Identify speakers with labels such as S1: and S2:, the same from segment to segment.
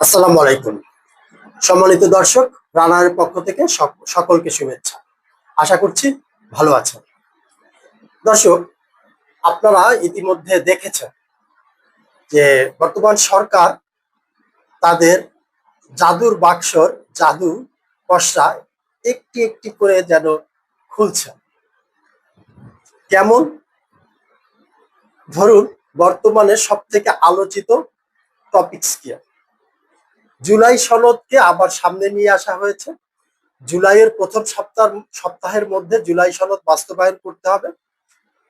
S1: আসসালামু আলাইকুম। সম্মানিত দর্শক রানার পক্ষ থেকে সক- সকলকে শুভেচ্ছা। আশা করছি ভালো আছেন। দর্শক, আপনারা ইতিমধ্যে দেখেছেন যে বর্তমান সরকার তাদের জাদুর বাক্সর জাদু পশরা একটি একটি করে যেন খুলছে। কেমন? ধরুন, বর্তমানে সব থেকে আলোচিত টপিকস কি? জুলাই সনদকে আবার সামনে নিয়ে আসা হয়েছে। জুলাইয়ের প্রথম সপ্তাহ সপ্তাহের মধ্যে জুলাই সনদ বাস্তবায়ন করতে হবে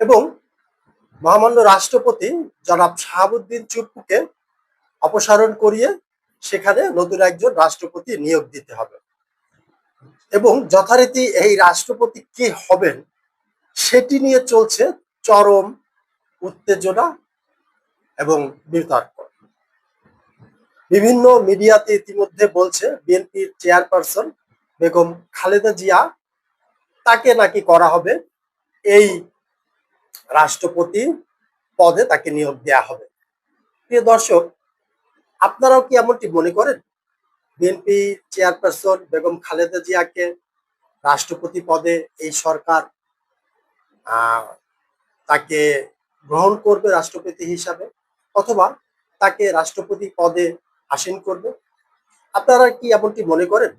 S1: এবং মহামান্য রাষ্ট্রপতি জনাব শাহাবুদ্দিন চুপ্পুকে অপসারণ করিয়ে সেখানে নতুন একজন রাষ্ট্রপতি নিয়োগ দিতে হবে। এবং যথারীতি এই রাষ্ট্রপতি কে হবেন সেটি নিয়ে চলছে চরম উত্তেজনা এবং বিতর্ক। বিভিন্ন মিডিয়াতে ইতিমধ্যে বলছে বিএনপির চেয়ারপারসন বেগম খালেদা জিয়া, তাকে নাকি করা হবে এই রাষ্ট্রপতি পদে তাকে নিয়োগ দেয়া হবে। প্রিয় দর্শক, আপনারাও কি এমনটি মনে করেন? বিএনপি চেয়ারপারসন বেগম খালেদা জিয়াকে রাষ্ট্রপতি পদে এই সরকার তাকে গ্রহণ করবে রাষ্ট্রপতি হিসাবে, অথবা তাকে রাষ্ট্রপতি পদে আসীন করবে। আপনারা কি এমনটি মনে করেন?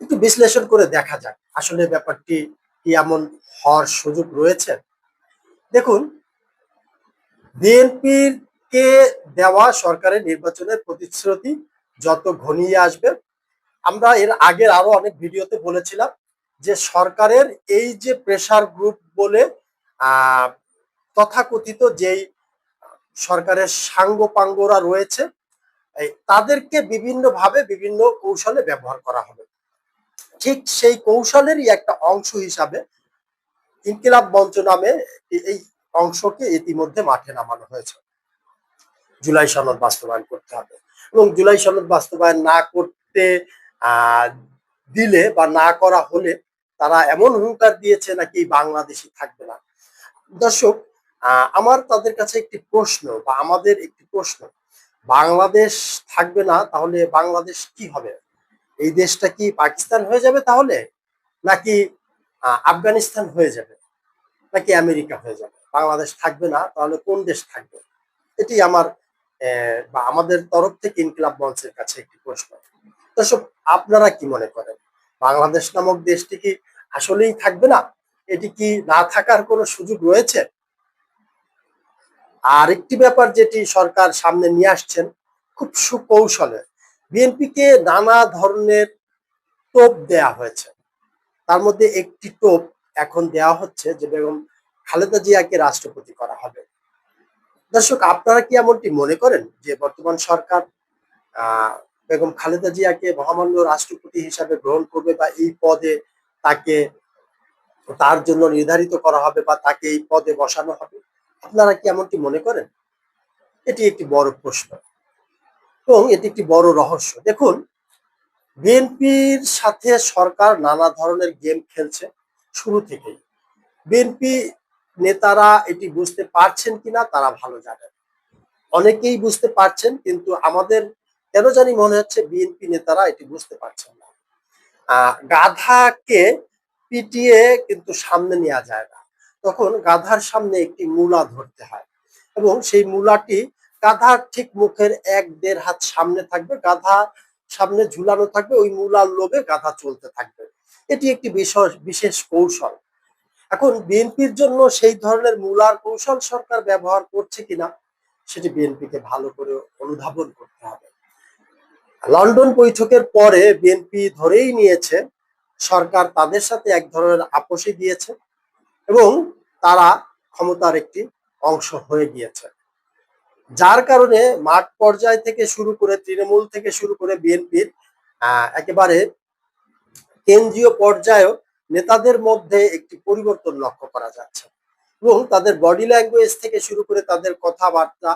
S1: একটু বিশ্লেষণ করে দেখা যাক আসলে ব্যাপারটি কি এমন হওয়ার সুযোগ রয়েছে। দেখুন, বিএনপির কে দেওয়া সরকারের নির্বাচনের প্রতিশ্রুতি যত ঘনিয়ে আসবে, আমরা এর আগের আরও অনেক ভিডিওতে বলেছিলাম যে সরকারের এই যে প্রেসার গ্রুপ বলে তথাকথিত যেই সরকারের সাঙ্গপাঙ্গরা রয়েছে তাদেরকে বিভিন্নভাবে বিভিন্ন কৌশলে ব্যবহার করা হবে। ঠিক সেই কৌশলেরই একটা অংশ হিসাবে ইনকিলাব মঞ্চ নামে এই অংশকে ইতিমধ্যে মাঠে নামানো হয়েছে। জুলাই সনদ বাস্তবায়ন করতে হবে এবং জুলাই সনদ বাস্তবায়ন না করতে দিলে বা না করা হলে তারা এমন হুঙ্কার দিয়েছে নাকি বাংলাদেশি থাকবে না। দর্শক আমার তাদের কাছে একটি প্রশ্ন বা আমাদের একটি প্রশ্ন বাংলাদেশ থাকবে না, তাহলে বাংলাদেশ কি হবে? এই দেশটা কি পাকিস্তান হয়ে যাবে তাহলে? নাকি আফগানিস্তান হয়ে যাবে? নাকি আমেরিকা হয়ে যাবে? বাংলাদেশ থাকবে না, তাহলে কোন দেশ থাকবে? এটি আমার বা আমাদের তরফ থেকে ইনকিলাব মঞ্চের কাছে একটি প্রশ্ন। দর্শক, আপনারা কি মনে করেন? বাংলাদেশ নামক দেশটি কি আসলেই থাকবে না? এটি কি না থাকার কোনো সুযোগ রয়েছে? আর একটি ব্যাপার যেটি সরকার সামনে নিয়ে আসছেন, খুব সুকৌশলে। বিএনপিকে নানা ধরনের টোপ দেয়া হয়েছে। তার মধ্যে একটি টোপ এখন দেয়া হচ্ছে যে বেগম খালেদা জিয়াকে রাষ্ট্রপতি করা হবে। দর্শক, আপনারা কি এমনটি মনে করেন যে বর্তমান সরকার বেগম খালেদা জিয়াকে মহামান্য রাষ্ট্রপতি হিসাবে গ্রহণ করবে বা এই পদে তাকে, তার জন্য নির্ধারিত করা হবে বা তাকে এই পদে বসানো হবে? আপনারা কি এমনটি মনে করেন? এটি একটি বড় প্রশ্ন এবং এটি একটি বড় রহস্য। দেখুন, বিএনপির সাথে সরকার নানা ধরনের গেম খেলছে শুরু থেকেই। বিএনপি নেতারা এটি বুঝতে পারছেন কিনা তারা ভালো জানেন। অনেকেই বুঝতে পারছেন, কিন্তু আমাদের কেন জানি মনে হচ্ছে বিএনপি নেতারা এটি বুঝতে পারছেন না। গাধাকে পিটিয়ে কিন্তু সামনে নেওয়া যায় না। তখন গাধার সামনে একটি মূলা ধরতে হয় এবং সেই মূলাটি গাধার ঠিক মুখের এক দেড় হাত সামনে থাকবে, গাধা সামনে ঝুলানো থাকবে, ওই মূলার লোভে গাধা চলতে থাকবে। এটি একটি বিশেষ বিশেষ কৌশল। এখন বিএনপির জন্য সেই ধরনের মূলার কৌশল সরকার ব্যবহার করছে কিনা, সেটি বিএনপিকে ভালো করে অনুধাবন করতে হবে। লন্ডন বৈঠকের পরে বিএনপি ধরেই নিয়েছে, সরকার তাদের সাথে এক ধরনের আপোষে গিয়েছে এবং তারা ক্ষমতার একটি অংশ হয়ে গিয়েছে। যার কারণে মাঠ পর্যায় থেকে শুরু করে তৃণমূল থেকে শুরু করে বিএনপির একেবারে কেন্দ্রীয় পর্যায়েও নেতাদের মধ্যে একটি পরিবর্তন লক্ষ্য করা যাচ্ছে এবং তাদের বডি ল্যাঙ্গুয়েজ থেকে শুরু করে তাদের কথাবার্তা,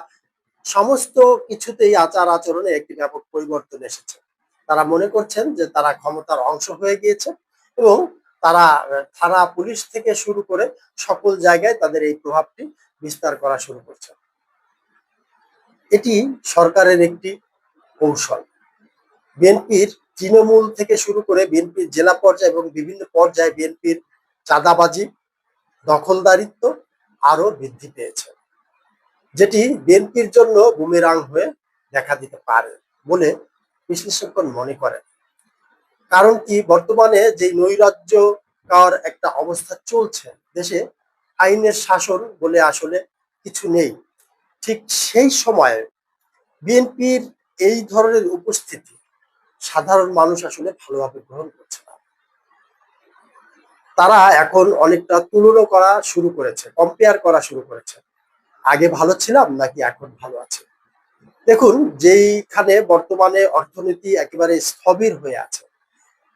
S1: সমস্ত কিছুতেই আচার আচরণে একটি ব্যাপক পরিবর্তন এসেছে। তারা মনে করছেন যে তারা ক্ষমতার অংশ হয়ে গিয়েছে এবং তারা, থানা পুলিশ থেকে শুরু করে সকল জায়গায় তাদের এই প্রভাবটি বিস্তার করা শুরু করছে। এটি সরকারের একটি কৌশল। বিএনপির তৃণমূল থেকে শুরু করে বিএনপির জেলা পর্যায়ে এবং বিভিন্ন পর্যায়ে বিএনপির চাঁদাবাজি, দখলদারিত্ব আরও বৃদ্ধি পেয়েছে, যেটি বিএনপির জন্য বুমেরাং হয়ে দেখা দিতে পারে বলে বিশ্লেষকগণ মনে করেন। কারণ কি? বর্তমানে যে নৈরাজ্যকর একটা অবস্থা চলছে দেশে, আইনের শাসন বলে আসলে কিছু নেই। ঠিক সেই সময়ে বিএনপির এই ধরনের উপস্থিতি সাধারণ মানুষ আসলে ভালোভাবে গ্রহণ করছে না। তারা এখন অনেকটা তুলনা করা শুরু করেছে কম্পেয়ার করা শুরু করেছে। আগে ভালো ছিলাম নাকি এখন ভালো আছে? দেখুন, যেইখানে বর্তমানে অর্থনীতি একেবারে স্থবির হয়ে আছে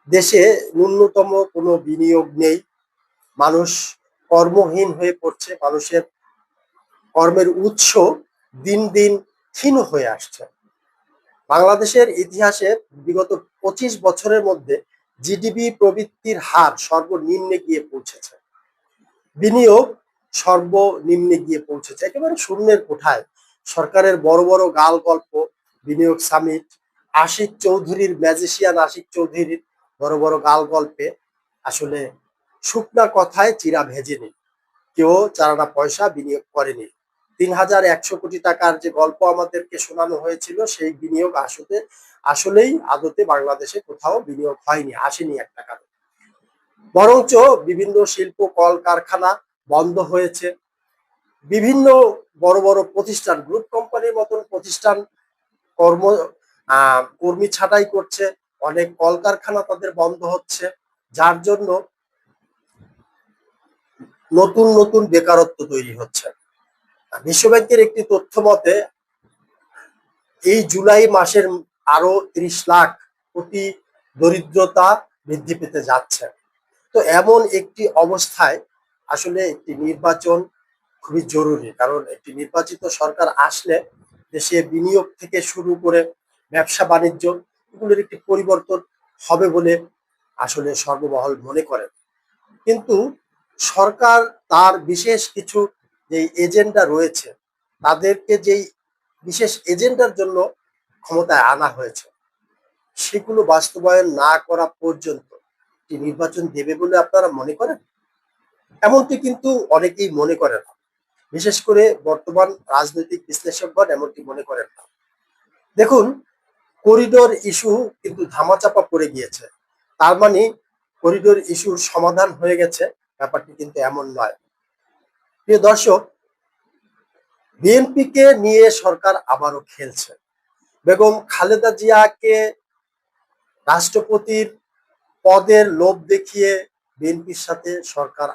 S1: দেশে ন্যূনতম কোনো বিনিয়োগ নেই। মানুষ কর্মহীন হয়ে পড়ছে। মানুষের কর্মের উৎস দিন দিন ক্ষীণ হয়ে আসছে। বাংলাদেশের ইতিহাসে বিগত পঁচিশ বছরের মধ্যে জিডিপি প্রবৃত্তির হার সর্বনিম্নে গিয়ে পৌঁছেছে। বিনিয়োগ সর্বনিম্নে গিয়ে পৌঁছেছে। একেবারে শূন্যের কোঠায়। সরকারের বড় বড় গাল গল্প বিনিয়োগ সামিট, আশিক চৌধুরীর ম্যাজিশিয়ান আশিক চৌধুরীর বড় বড় গাল গল্পে আসলে শুকনা কথায় চিরা ভেজেনি। কেউ চারানা পয়সা বিনিয়োগ করেনি। তিন হাজার একশো কোটি টাকার যে গল্প আমাদেরকে শোনানো হয়েছিল, সেই বিনিয়োগ আসলে, আসলেই আদতে বাংলাদেশে কোথাও বিনিয়োগ হয়নি, আসেনি এক টাকা বরঞ্চ বিভিন্ন শিল্প কল কারখানা বন্ধ হয়েছে। বিভিন্ন বড় বড় প্রতিষ্ঠান গ্রুপ কোম্পানির মতন প্রতিষ্ঠান কর্ম কর্মী ছাঁটাই করছে। অনেক কলকারখানা তাদের বন্ধ হচ্ছে, যার জন্য নতুন নতুন বেকারত্ব তৈরি হচ্ছে। বিশ্বব্যাংকের একটি তথ্য মতে, এই জুলাই মাসের আরও ত্রিশ লাখ কোটি দরিদ্রতা বৃদ্ধি পেতে যাচ্ছে। তো এমন একটি অবস্থায় আসলে একটি নির্বাচন খুবই জরুরি, কারণ একটি নির্বাচিত সরকার আসলে দেশে বিনিয়োগ থেকে শুরু করে ব্যবসা বাণিজ্য এগুলোর একটি পরিবর্তন হবে বলে আসলে সর্বমহল মনে করেন। কিন্তু সরকার তার বিশেষ কিছু যে এজেন্ডা রয়েছে, তাদেরকে যেই বিশেষ এজেন্ডার জন্য ক্ষমতায় আনা হয়েছে, সেগুলো বাস্তবায়ন না করা পর্যন্ত কি নির্বাচন দেবে বলে আপনারা মনে করেন? এমনটি কিন্তু অনেকেই মনে করে না। বিশেষ করে বর্তমান রাজনৈতিক বিশ্লেষকগণ এমনটি মনে করেন দেখুন করিডোর ইস্যু কিন্তু ধামাচাপা পড়ে গিয়েছে। তার মানে করিডোর ইস্যুর সমাধান হয়ে গেছে, ব্যাপারটি কিন্তু এমন নয়। প্রিয় দর্শক, বিএনপিকে নিয়ে সরকার আবারও খেলছে। বেগম খালেদা জিয়াকে রাষ্ট্রপতির পদের লোভ দেখিয়ে বিএনপির সাথে সরকার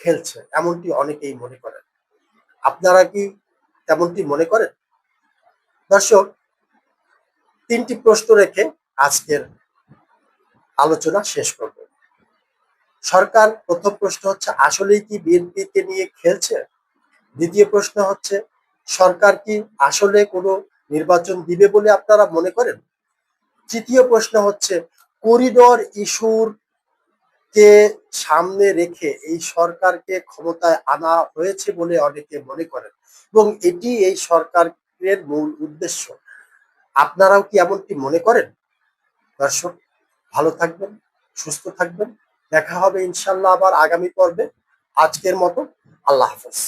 S1: খেলছে, এমনটি অনেকেই মনে করেন। আপনারা কি তেমনটি মনে করেন? দর্শক তিনটি প্রশ্ন রেখে আজকের আলোচনা শেষ করব। সরকার প্রথম প্রশ্ন হচ্ছে, আসলেই কি বিএনপিকে নিয়ে খেলছে? দ্বিতীয় প্রশ্ন হচ্ছে, সরকার কি আসলে কোনো নির্বাচন দিবে বলে আপনারা মনে করেন? তৃতীয় প্রশ্ন হচ্ছে, করিডোর ইস্যুর কে সামনে রেখে এই সরকারকে ক্ষমতায় আনা হয়েছে বলে অনেকে মনে করেন এবং এটি এই সরকারের মূল উদ্দেশ্য। আপনারাও কি এমনটি মনে করেন? দর্শক, ভালো থাকবেন, সুস্থ থাকবেন। দেখা হবে ইনশাল্লাহ আবার আগামী পর্বে। আজকের মতো আল্লাহ হাফেজ।